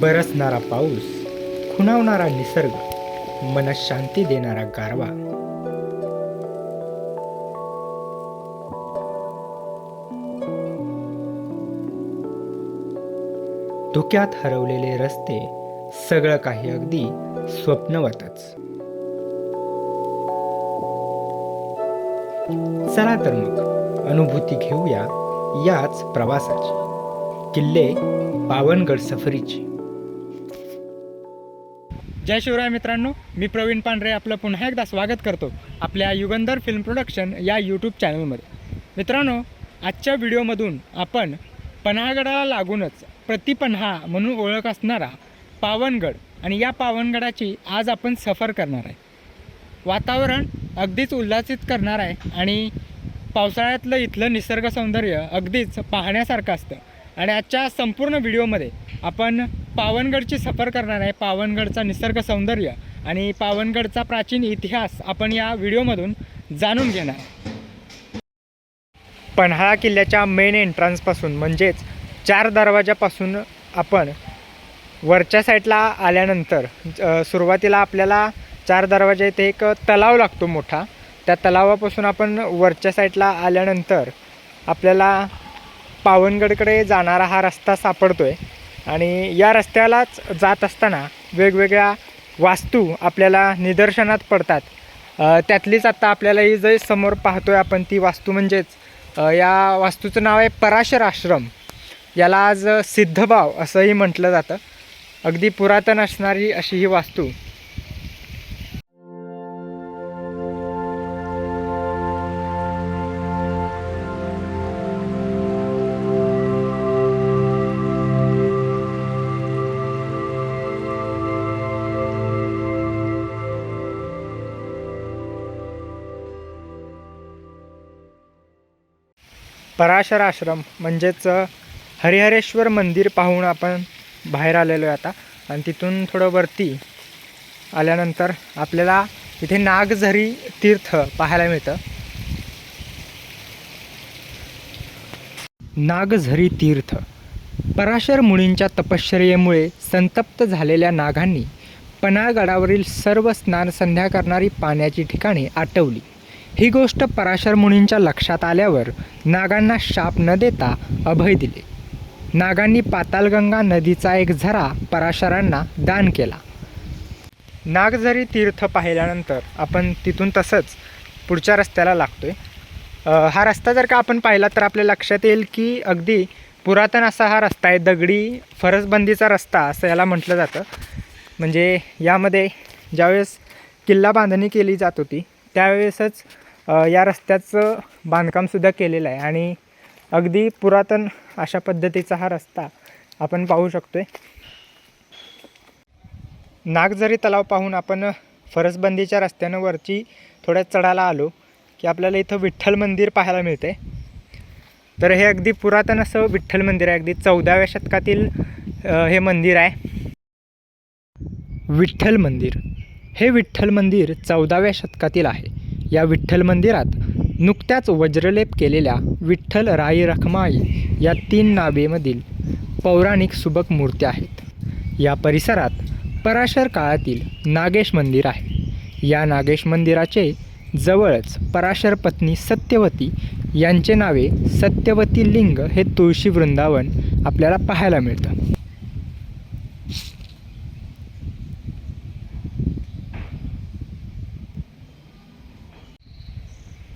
बरसणारा पाऊस खुणावणारा निसर्ग मनशांती देणारा गारवा. धुक्यात हरवलेले रस्ते सगळं काही अगदी स्वप्नवतच. चला तर मग अनुभूती घेऊया याच प्रवासाची. किल्ले पावनगड सफरीची. जय शिवराय मित्रांनो मी प्रवीण पांढरे आपलं पुन्हा एकदा स्वागत करतो आपल्या युगंधर फिल्म प्रोडक्शन या यूट्यूब चॅनलमध्ये मित्रांनो आजच्या व्हिडिओमधून आपण पन्हागडाला लागूनच प्रतिपन्हा म्हणून ओळख असणारा पावनगड आणि या पावनगडाची आज आपण सफर करणार आहे. वातावरण अगदीच उल्हासित करणार आहे आणि पावसाळ्यातलं इथलं निसर्ग सौंदर्य अगदीच पाहण्यासारखं असतं. आणि आजच्या संपूर्ण व्हिडिओमध्ये आपण पावनगडची सफर करणार आहे. पावनगडचा निसर्ग सौंदर्य आणि पावनगडचा प्राचीन इतिहास आपण या व्हिडिओमधून जाणून घेणार आहे पन्हाळा किल्ल्याच्या मेन एंट्रन्सपासून म्हणजेच चार दरवाजापासून आपण वरच्या साईडला आल्यानंतर सुरुवातीला आपल्याला चार दरवाजा इथे एक तलाव लागतो मोठा. त्या तलावापासून आपण वरच्या साईडला आल्यानंतर आपल्याला पावनगडकडे जाणारा हा रस्ता सापडतो आहे आणि या रस्त्यालाच जात असताना वेगवेगळ्या वास्तू आपल्याला निदर्शनात पडतात. त्यातलीच आता आपल्याला ही जे समोर पाहतो आहे आपण ती वास्तू म्हणजेच या वास्तूचं नाव आहे पराशर आश्रम. याला आज सिद्धभाव असंही म्हटलं जातं. अगदी पुरातन असणारी अशी ही वास्तू. पराशर आश्रम म्हणजेच हरिहरेश्वर मंदिर पाहून आपण बाहेर आलेलो आहे आता. आणि तिथून थोडं वरती आल्यानंतर आपल्याला इथे नागझरी तीर्थ पाहायला मिळतं. नागझरी तीर्थ. पराशर मुनींच्या तपश्चर्येमुळे संतप्त झालेल्या नागांनी पन्हाळगडावरील सर्व स्नान संध्या करणारी पाण्याची ठिकाणे आटवली. ही गोष्ट पराशर मुनींच्या लक्षात आल्यावर नागांना शाप न देता अभय दिले. नागांनी पातालगंगा नदीचा एक झरा पराशरांना दान केला. नागझरी तीर्थ पाहिल्यानंतर आपण तिथून तसंच पुढच्या रस्त्याला लागतोय. आहे हा रस्ता जर का आपण पाहिला तर आपल्या लक्षात येईल की अगदी पुरातन असा हा रस्ता आहे. दगडी फरसबंदीचा रस्ता असं याला म्हटलं जातं. म्हणजे यामध्ये ज्यावेळेस किल्ला बांधणी केली जात होती त्यावेळेसच या रस्त्याचं बांधकामसुद्धा केलेलं आहे आणि अगदी पुरातन अशा पद्धतीचा हा रस्ता आपण पाहू शकतो आहे नागझरी तलाव पाहून आपण फरसबंदीच्या रस्त्यानं वरची थोड्या चढायला आलो की आपल्याला इथं विठ्ठल मंदिर पाहायला मिळते तर हे अगदी पुरातन असं विठ्ठल मंदिर आहे. अगदी चौदाव्या शतकातील हे मंदिर आहे. विठ्ठल मंदिर. हे विठ्ठल मंदिर चौदाव्या शतकातील आहे. या विठ्ठल मंदिरात नुकत्याच वज्रलेप केलेल्या विठ्ठल राई रखमाई या तीन नावेमधील पौराणिक सुबक मूर्त्या आहेत. या परिसरात पराशर काळातील नागेश मंदिर आहे. या नागेश मंदिराचे जवळच पराशर पत्नी सत्यवती यांचे नावे सत्यवती लिंग हे तुळशी वृंदावन आपल्याला पाहायला मिळतं.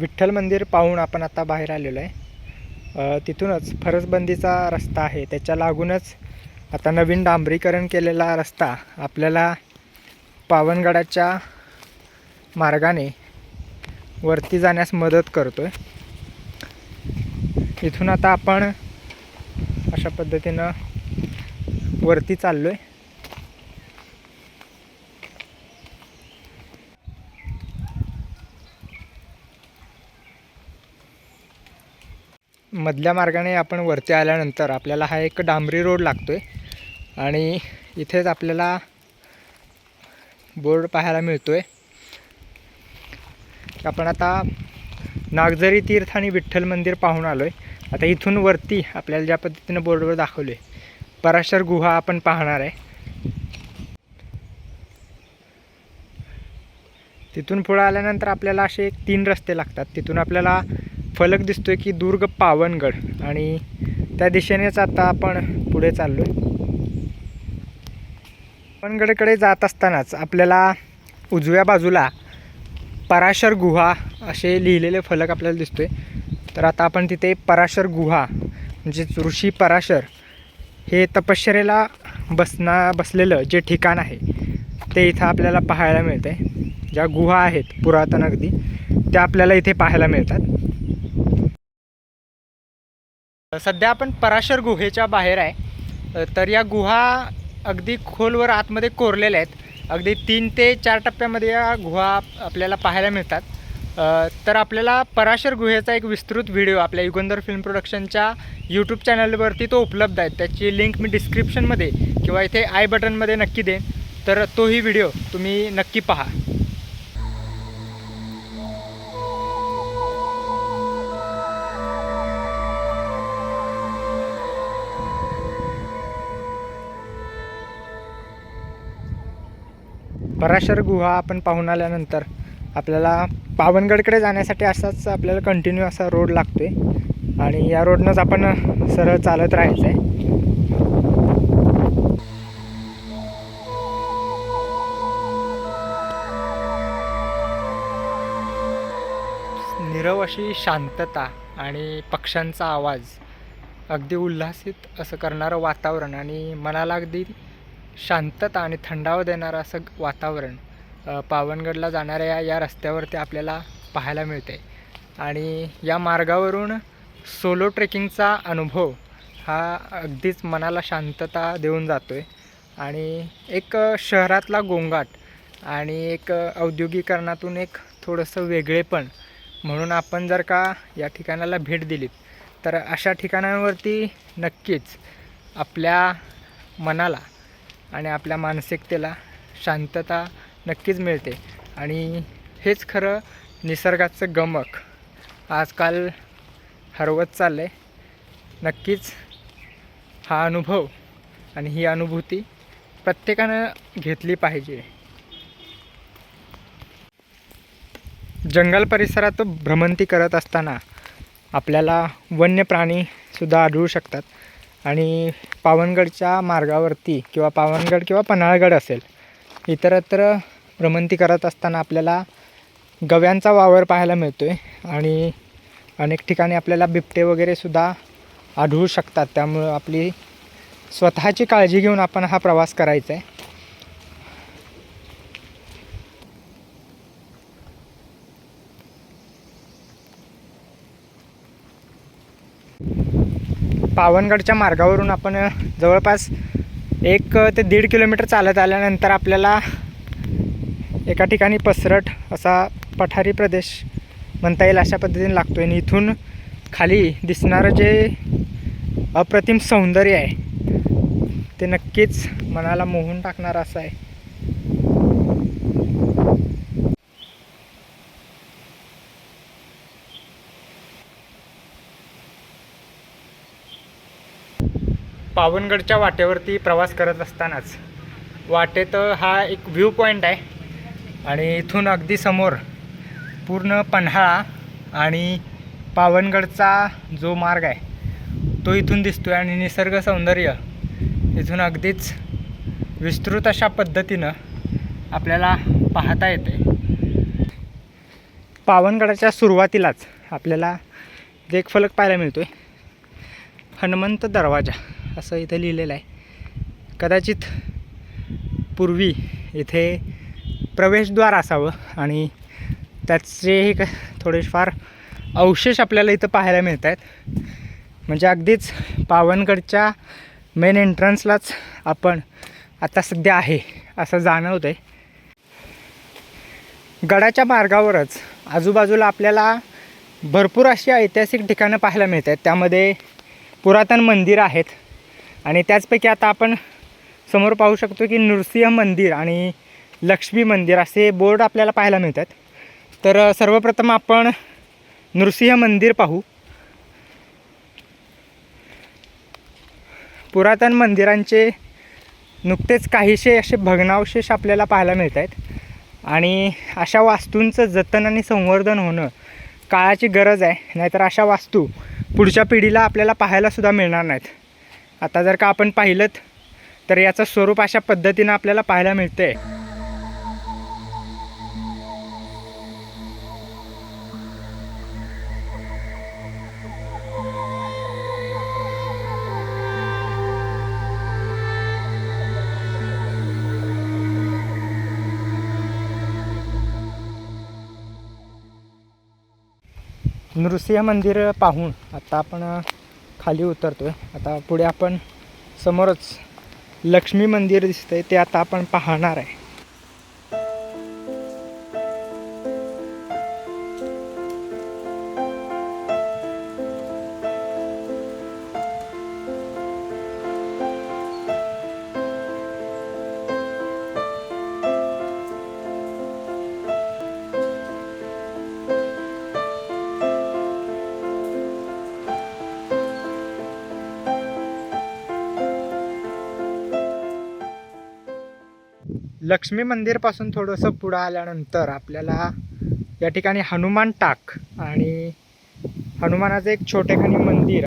विठ्ठल मंदिर पाहून आपण आता बाहेर आलेलो आहे. तिथूनच फरसबंदीचा रस्ता आहे. त्याच्या लागूनच आता नवीन डांबरीकरण केलेला रस्ता आपल्याला पावनगडाच्या मार्गाने वरती जाण्यास मदत करतो आहे इथून आता आपण अशा पद्धतीनं वरती चाललो आहे मधल्या मार्गाने आपण वरती आल्यानंतर आपल्याला हा एक डांबरी रोड लागतो आहे आणि इथेच आपल्याला बोर्ड पाहायला मिळतो आहे आपण आता नागझरी तीर्थ आणि विठ्ठल मंदिर पाहून आलो आहे आता इथून वरती आपल्याला ज्या पद्धतीनं बोर्डवर दाखवले पराशर गुहा आपण पाहणार आहे. तिथून पुढं आल्यानंतर आपल्याला असे एक तीन रस्ते लागतात. तिथून आपल्याला फलक दिसतोय की दुर्ग पावनगड. आणि त्या दिशेनेच आता आपण पुढे चाललो आहे पावनगडकडे जात असतानाच आपल्याला उजव्या बाजूला पराशर गुहा असे लिहिलेले फलक आपल्याला दिसतोय. तर आता आपण तिथे पराशर गुहा म्हणजे ऋषी पराशर हे तपश्चरेला बसना बसलेलं जे ठिकाण आहे ते इथं आपल्याला पाहायला मिळते ज्या गुहा आहेत पुरातन अगदी त्या आपल्याला इथे पाहायला मिळतात. सध्या आपण पराशर गुहेच्या बाहेर आहे. तर या गुहा अगदी खोलवर आतमध्ये कोरलेल्या आहेत. अगदी तीन ते चार टप्प्यामध्ये या गुहा आपल्याला पाहायला मिळतात. तर आपल्याला पराशर गुहेचा एक विस्तृत व्हिडिओ आपल्या युगंधर फिल्म प्रोडक्शनच्या यूट्यूब चॅनलवरती तो उपलब्ध आहे. त्याची लिंक मी डिस्क्रिप्शनमध्ये किंवा इथे आय बटनमध्ये नक्की देईन. तर तोही व्हिडिओ तुम्ही नक्की पहा. पराशर गुहा आपण पाहून आल्यानंतर आपल्याला पावनगडकडे जाण्यासाठी असाच आपल्याला कंटिन्यू असा रोड लागतो आहे आणि या रोडनंच आपण सरळ चालत राहायचं आहे निरव अशी शांतता आणि पक्ष्यांचा आवाज अगदी उल्हासित असं करणारं वातावरण आणि मनाला अगदी शांतता आणि थंडावा देणारं असं वातावरण पावनगडला जाणाऱ्या या रस्त्यावरती आपल्याला पाहायला मिळते आणि या मार्गावरून सोलो ट्रेकिंगचा अनुभव हा अगदीच मनाला शांतता देऊन जातो आहे आणि एक शहरातला गोंगाट आणि एक औद्योगिकरणातून एक थोडंसं वेगळेपण म्हणून आपण जर का या ठिकाणाला भेट दिलीत तर अशा ठिकाणांवरती नक्कीच आपल्या मनाला आणि आपल्या मानसिकतेला शांतता नक्कीच मिळते. आणि हेच खरं निसर्गाचं गमक आजकाल हरवत चाललं आहे नक्कीच हा अनुभव आणि ही अनुभूती प्रत्येकानं घेतली पाहिजे. जंगल परिसरात भ्रमंती करत असताना आपल्याला वन्य प्राणीसुद्धा आढळू शकतात. आणि पावनगडच्या मार्गावरती किंवा पावनगड किंवा पन्हाळगड असेल इतरत्र भ्रमंती करत असताना आपल्याला गव्यांचा वावर पाहायला मिळतो आहे आणि अनेक ठिकाणी आपल्याला बिबटे वगैरेसुद्धा आढळू शकतात. त्यामुळं आपली स्वतःची काळजी घेऊन आपण हा प्रवास करायचा आहे. पावनगडच्या मार्गावरून आपण जवळपास एक ते दीड किलोमीटर चालत आल्यानंतर आपल्याला एका ठिकाणी पसरट असा पठारी प्रदेश म्हणता येईल अशा पद्धतीने लागतो आहे. आणि इथून खाली दिसणारं जे अप्रतिम सौंदर्य आहे ते नक्कीच मनाला मोहून टाकणारं असं आहे. पावनगडच्या वाटेवरती प्रवास करत असतानाच. वाटेत हा एक व्ह्यू पॉईंट आहे. आणि इथून अगदी समोर पूर्ण पन्हाळा आणि पावनगडचा जो मार्ग आहे तो इथून दिसतो आहे आणि निसर्ग सौंदर्य इथून अगदीच विस्तृत अशा पद्धतीनं आपल्याला पाहता येते. पावनगडाच्या सुरुवातीलाच आपल्याला जे एक फलक पाहायला मिळतो आहे हनुमंत दरवाजा. असं इथे लिहिलेलं आहे. कदाचित पूर्वी इथे प्रवेशद्वार असावं आणि त्याचे क थोडेफार अवशेष आपल्याला इथं पाहायला मिळत आहेत म्हणजे अगदीच पावनगडच्या मेन एंट्रन्सलाच आपण आता सध्या आहे असं जाणवतं आहे गडाच्या मार्गावरच आजूबाजूला आपल्याला भरपूर अशी ऐतिहासिक ठिकाणं पाहायला मिळत आहेत त्यामध्ये पुरातन मंदिरं आहेत. आणि त्याचपैकी आता आपण समोर पाहू शकतो की नृसिंह मंदिर आणि लक्ष्मी मंदिर असे बोर्ड आपल्याला पाहायला मिळतात. तर सर्वप्रथम आपण नृसिंह मंदिर पाहू. पुरातन मंदिरांचे नुकतेच काहीसे असे भग्नावशेष आपल्याला पाहायला मिळत आहेत आणि अशा वास्तूंचं जतन आणि संवर्धन होणं काळाची गरज आहे. नाहीतर अशा वास्तू पुढच्या पिढीला आपल्याला पाहायलासुद्धा मिळणार नाहीत. आता जर का आपण पाहिलं तर याचं स्वरूप अशा पद्धतीनं आपल्याला पाहायला मिळतं आहे नृसिंह मंदिर पाहून आता आपण खाली उतरतो आहे आता पुढे आपण समोरच लक्ष्मी मंदिर दिसतं आहे ते आता आपण पाहणार आहे. लक्ष्मी मंदिरपासून थोडंसं पुढं आल्यानंतर आपल्याला या ठिकाणी हनुमान टाक आणि हनुमानाचं एक छोटेखानी मंदिर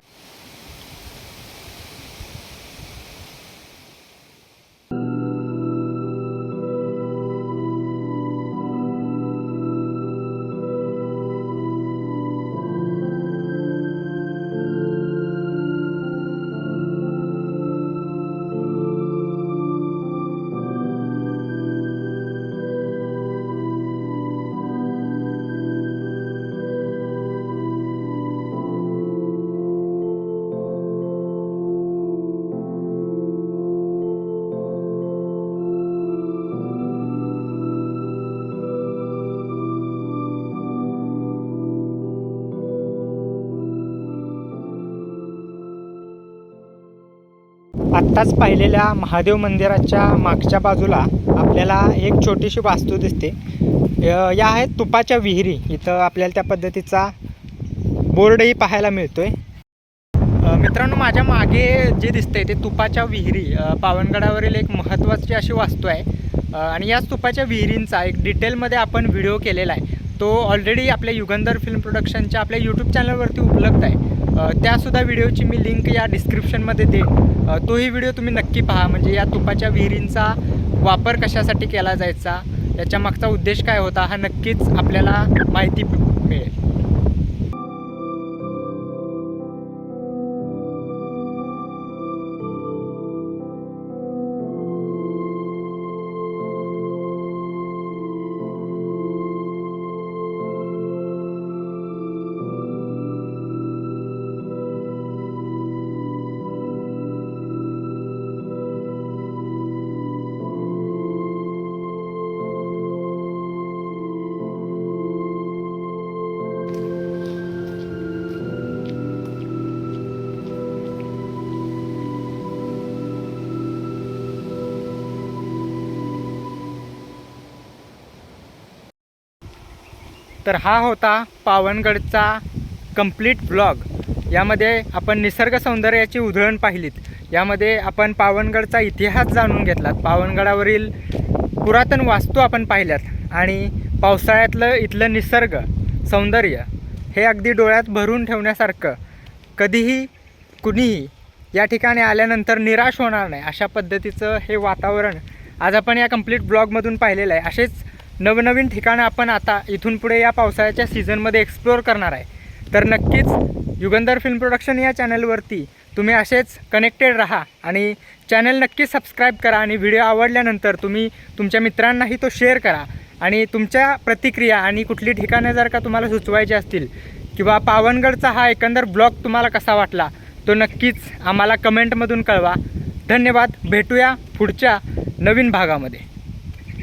आत्ताच पाहिलेल्या महादेव मंदिराच्या मागच्या बाजूला आपल्याला एक छोटीशी वास्तू दिसते. या आहेत तुपाच्या विहिरी. इथं आपल्याला त्या पद्धतीचा बोर्डही पाहायला मिळतो आहे मित्रांनो माझ्या मागे जे दिसतंय ते तुपाच्या विहिरी. पावनगडावरील एक महत्त्वाची अशी वास्तू आहे. आणि याच तुपाच्या विहिरींचा एक डिटेलमध्ये आपण व्हिडिओ केलेला आहे. तो ऑलरेडी आपल्या युगंधर फिल्म प्रोडक्शनच्या आपल्या यूट्यूब चॅनलवरती उपलब्ध आहे. त्यासुद्धा व्हिडिओची मी लिंक या डिस्क्रिप्शनमध्ये देईन. तोही व्हिडिओ तुम्ही नक्की पहा. म्हणजे या तुपाच्या विहिरींचा वापर कशासाठी केला जायचा याच्या मागचा उद्देश काय होता हा नक्कीच आपल्याला माहिती मिळेल. तर हा होता पावनगडचा कंप्लीट ब्लॉग. यामध्ये आपण निसर्ग सौंदर्याची उधळण पाहिलीत. यामध्ये आपण पावनगडचा इतिहास जाणून घेतलात. पावनगडावरील पुरातन वास्तू आपण पाहिल्यात आणि पावसाळ्यातलं इथलं निसर्ग सौंदर्य हे अगदी डोळ्यात भरून ठेवण्यासारखं. कधीही कुणीही या ठिकाणी आल्यानंतर निराश होणार नाही. अशा पद्धतीचं हे वातावरण आज आपण या कंप्लीट ब्लॉगमधून पाहिलेलं आहे. असेच नवनवीन ठिकाणं आपण आता इथून पुढे या पावसाळ्याच्या सीझनमध्ये एक्सप्लोअर करणार आहे. तर नक्कीच युगंधर फिल्म प्रोडक्शन या चॅनलवरती तुम्ही असेच कनेक्टेड राहा आणि चॅनल नक्की सबस्क्राईब करा आणि व्हिडिओ आवडल्यानंतर तुम्ही तुमच्या मित्रांनाही तो शेअर करा आणि तुमच्या प्रतिक्रिया आणि कुठली ठिकाणं जर का तुम्हाला सुचवायची असतील किंवा पावनगडचा हा एकंदर ब्लॉग तुम्हाला कसा वाटला तो नक्कीच आम्हाला कमेंटमधून कळवा. धन्यवाद. भेटूया पुढच्या नवीन भागामध्ये.